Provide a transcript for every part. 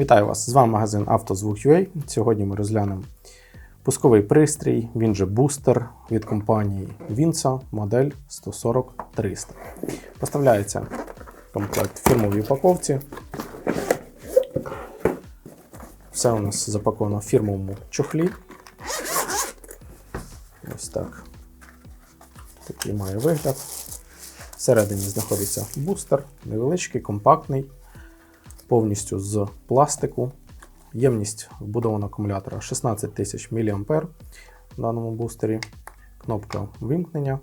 Вітаю вас! З вами магазин «Автозвук.UA». Сьогодні ми розглянемо пусковий пристрій, він же бустер від компанії Vinsa, модель 140-300. Поставляється комплект в фірмовій упаковці. Все у нас запаковано в фірмовому чохлі. Ось так. Такий має вигляд. Всередині знаходиться бустер, невеличкий, компактний, повністю з пластику. Ємність вбудованого акумулятора 16 тисяч мА в даному бустері. Кнопка вимкнення.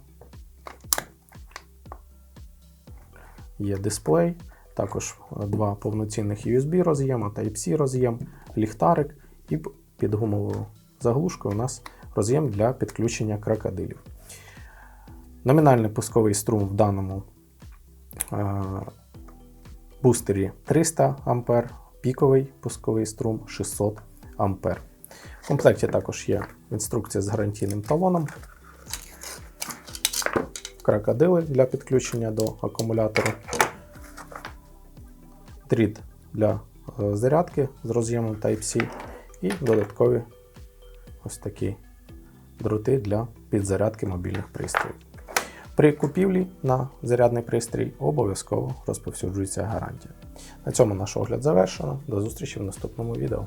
Є дисплей, також два повноцінних USB роз'єма, Type-C роз'єм, ліхтарик і під гумовою заглушкою у нас роз'єм для підключення крокодилів. Номінальний пусковий струм в даному е, бустері 300 А, піковий пусковий струм 600 А. В комплекті також є інструкція з гарантійним талоном, крокодили для підключення до акумулятора, дріт для е, зарядки з роз'ємом Type-C і додаткові ось такі дроти для підзарядки мобільних пристроїв. При купівлі на зарядний пристрій обов'язково розповсюджується гарантія. На цьому наш огляд завершено. До зустрічі в наступному відео.